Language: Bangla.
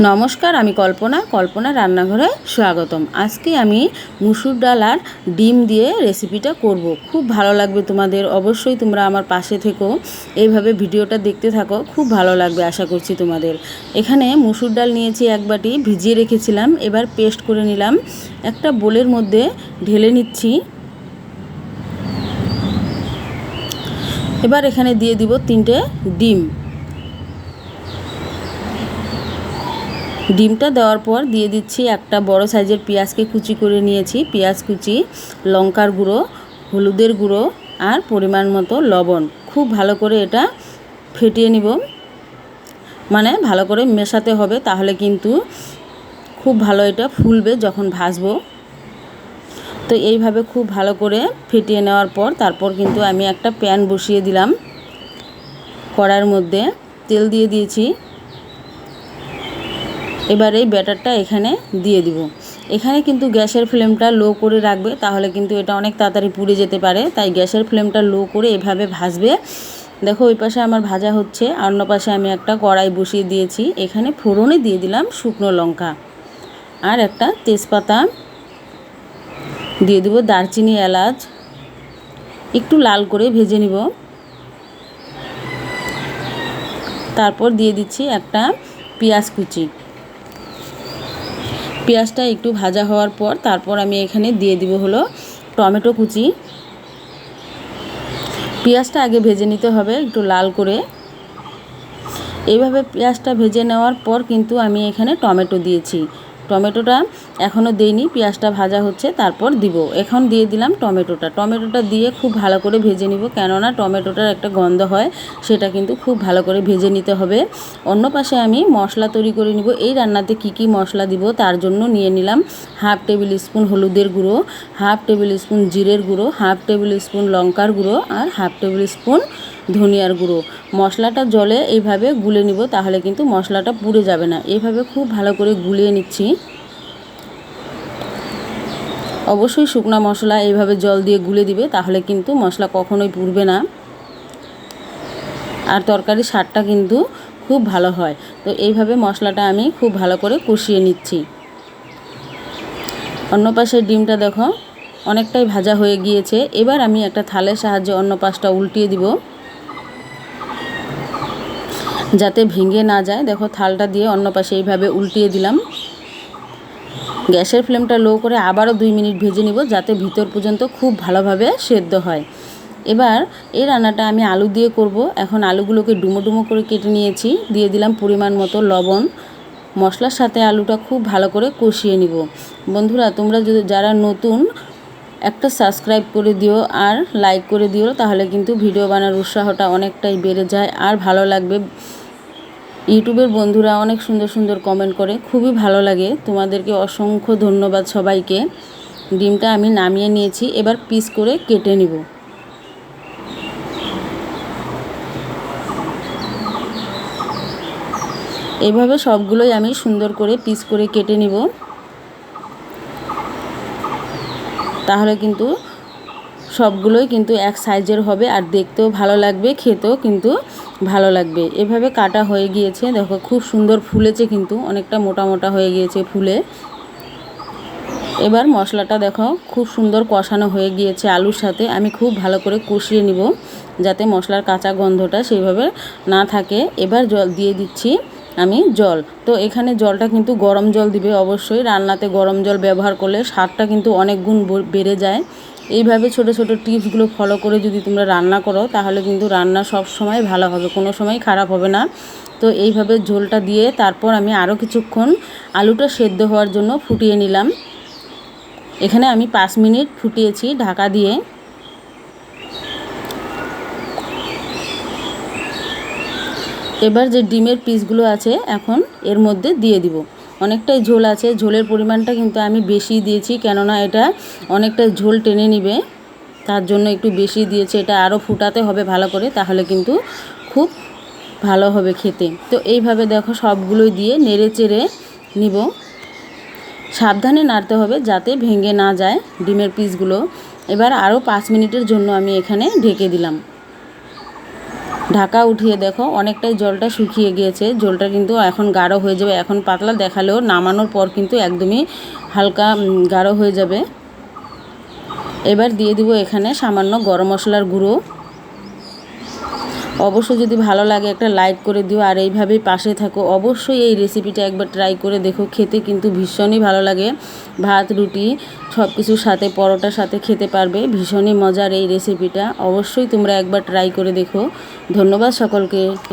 নমস্কার, আমি কল্পনা। কল্পনা রান্নাঘরে স্বাগতম। আজকে আমি মুসুর ডাল আর ডিম দিয়ে রেসিপিটা করব। খুব ভালো লাগবে তোমাদের। অবশ্যই তোমরা আমার পাশে থেকো। এইভাবে ভিডিওটা দেখতে থাকো। খুব ভালো লাগবে, আশা করছি তোমাদের। এখানে মুসুর ডাল নিয়েছি এক বাটি, ভিজিয়ে রেখেছিলাম। এবার পেস্ট করে নিলাম। একটা বোলের মধ্যে ঢেলে নিচ্ছি। এবার এখানে দিয়ে দিব তিনটে ডিম। ডিমটা দেওয়ার পর দিয়ে দিচ্ছি একটা বড় সাইজের পেঁয়াজকে কুচি করে নিয়েছি। পেঁয়াজ কুচি, লঙ্কার গুঁড়ো, হলুদের গুঁড়ো আর পরিমাণ মতো লবণ। খুব ভালো করে এটা ফেটিয়ে নিব। মানে ভালো করে মেশাতে হবে তাহলে কিন্তু খুব ভালো এটা ফুলবে যখন ভাজবো। তো এইভাবে খুব ভালো করে ফেটিয়ে নেওয়ার পর তারপর কিন্তু আমি একটা প্যান বসিয়ে দিলাম। কড়ার মধ্যে তেল দিয়ে দিয়েছি। এবার এই ব্যাটারটা এখানে দিয়ে দিব। এখানে কিন্তু গ্যাসের ফ্লেমটা লো করে রাখবে, তাহলে কিন্তু এটা অনেক তাড়াতাড়ি পুড়ে যেতে পারে। তাই গ্যাসের ফ্লেমটা লো করে এভাবে ভাজবে। দেখো, ওই পাশে আমার ভাজা হচ্ছে অন্য পাশে আমি একটা কড়াই বসিয়ে দিয়েছি। এখানে ফোড়নে দিয়ে দিলাম শুকনো লঙ্কা আর একটা তেজপাতা। দিয়ে দেবো দারচিনি, এলাচ। একটু লাল করে ভেজে নিব। তারপর দিয়ে দিচ্ছি একটা পেঁয়াজ কুচি। পেঁয়াজটা একটু ভাজা হওয়ার পর তারপর আমি এখানে দিয়ে দিব হলো টমেটো কুচি। পেঁয়াজটা আগে ভেজে নিতে হবে একটু লাল করে। এইভাবে পেঁয়াজটা ভেজে নেওয়ার পর কিন্তু আমি এখানে টমেটো দিয়েছি। টমেটোটা এখনও দিইনি, পেঁয়াজটা ভাজা হচ্ছে, তারপর দিব। এখন দিয়ে দিলাম টমেটোটা। টমেটোটা দিয়ে খুব ভালো করে ভেজে নিব, কেননা টমেটোটার একটা গন্ধ হয়, সেটা কিন্তু খুব ভালো করে ভেজে নিতে হবে। অন্য পাশে আমি মশলা তৈরি করে নিব। এই রান্নাতে কি কি মশলা দিব, তার জন্য নিয়ে নিলাম হাফ টেবিল স্পুন হলুদের গুঁড়ো, হাফ টেবিল স্পুন জিরের গুঁড়ো, হাফ টেবিল স্পুন লঙ্কার গুঁড়ো আর হাফ টেবিল স্পুন ধনিয়ার গুঁড়ো। মশলাটা জলে এইভাবে গুলে নিব, তাহলে কিন্তু মশলাটা পুড়ে যাবে না। এইভাবে খুব ভালো করে গুলিয়ে নিচ্ছি। অবশ্যই শুকনা মশলা এইভাবে জল দিয়ে গুলে দিবে, তাহলে কিন্তু মশলা কখনোই পুড়বে না। আর তরকারির স্বাদটা কিন্তু খুব ভালো হয়। তো এইভাবে মশলাটা আমি খুব ভালো করে কষিয়ে নিচ্ছি। অন্য পাশের ডিমটা দেখো, অনেকটাই ভাজা হয়ে গিয়েছে। এবার আমি একটা থালের সাহায্যে অন্য পাশটা উল্টিয়ে দিব। যাতে ভেঙে না যায়। দেখো, থালটা দিয়ে অন্য পাশে এইভাবে উল্টিয়ে দিলাম। গ্যাসের ফ্লেমটা লো করে আবারও দুই মিনিট ভেজে নিব যাতে ভিতর পর্যন্ত খুব ভালোভাবে সেদ্ধ হয়। এবার এই রান্নাটা আমি আলু দিয়ে করব। এখন আলুগুলোকে ডুমো ডুমো করে কেটে নিয়েছি। দিয়ে দিলাম পরিমাণ মতো লবণ। মশলার সাথে আলুটা খুব ভালো করে কষিয়ে নিব। বন্ধুরা, তোমরা যদি যারা নতুন, একটা সাবস্ক্রাইব করে দিও আর লাইক করে দিও, তাহলে কিন্তু ভিডিও বানার উৎসাহটা অনেকটাই বেড়ে যায় আর ভালো লাগবে। ইউটিউবের বন্ধুরা অনেক সুন্দর সুন্দর কমেন্ট করে, খুবই ভালো লাগে। তোমাদেরকে অসংখ্য ধন্যবাদ সবাইকে। ডিমটা আমি নামিয়ে নিয়েছি, এবার পিস করে কেটে নিব। এইভাবে সবগুলোই আমি সুন্দর করে পিস করে কেটে নিব। তাহলে কিন্তু সবগুলোই কিন্তু এক সাইজের হবে আর দেখতেও ভালো লাগবে, খেতেও কিন্তু ভালো লাগবে। এভাবে কাটা হয়ে গিয়েছে, দেখো খুব সুন্দর ফুলেছে কিন্তু, অনেকটা মোটা মোটা হয়ে গিয়েছে ফুলে। এবার মশলাটা দেখো, খুব সুন্দর কষানো হয়ে গিয়েছে আলুর সাথে, আমি খুব ভালো করে কষিয়ে নিব যাতে মশলার কাঁচা গন্ধটা সেইভাবে না থাকে। এবার জল দিয়ে দিচ্ছি আমি জল। তো এখানে জলটা কিন্তু গরম জল দিবে অবশ্যই, রান্নাতে গরম জল ব্যবহার করলে স্বাদটা কিন্তু অনেক গুণ বেড়ে যায়। এইভাবে ছোট ছোট টিপসগুলো ফলো করে যদি তোমরা রান্না করো, তাহলে কিন্তু রান্না সব সময় ভালো হবে, কোনো সময় খারাপ হবে না। তো এইভাবে ঝোলটা দিয়ে তারপর আমি আরও কিছুক্ষণ আলুটা সেদ্ধ হওয়ার জন্য ফুটিয়ে নিলাম। এখানে আমি পাঁচ মিনিট ফুটিয়েছি ঢাকা দিয়ে। এবার যে ডিমের পিসগুলো আছে, এখন এর মধ্যে দিয়ে দিব। অনেকটাই ঝোল আছে। ঝোলের পরিমাণটা কিন্তু আমি বেশি দিয়েছি, কেননা এটা অনেকটাই ঝোল টেনে নিবে। তার জন্য একটু বেশি দিয়েছে। এটা আরও ফুটাতে হবে ভালো করে, তাহলে কিন্তু খুব ভালো হবে খেতে। তো এইভাবে দেখো সবগুলোই দিয়ে নেড়ে চেড়ে নিব। সাবধানে নাড়তে হবে যাতে ভেঙে না যায় ডিমের পিসগুলো। এবার আরও পাঁচ মিনিটের জন্য আমি এখানে ঢেকে দিলাম। ঢাকা উঠিয়ে দেখো, অনেকটাই জলটা শুকিয়ে গিয়েছে। জলটা কিন্তু এখন গাঢ় হয়ে যাবে। এখন পাতলা দেখালেও নামানোর পর কিন্তু একদমই হালকা গাঢ় হয়ে যাবে। এবার দিয়ে দিব এখানে সামান্য গরম মশলার গুঁড়ো। অবশ্যই যদি ভালো লাগে একটা লাইক করে দিও, আর এইভাবেই পাশে থাকো। অবশ্যই এই রেসিপিটা একবার ট্রাই করে দেখো, খেতে কিন্তু ভীষণই ভালো লাগে। ভাত, রুটি সব কিছুর সাথে, পরোটার সাথে খেতে পারবে, ভীষণই মজার এই রেসিপিটা অবশ্যই তোমরা একবার ট্রাই করে দেখো। ধন্যবাদ সকলকে।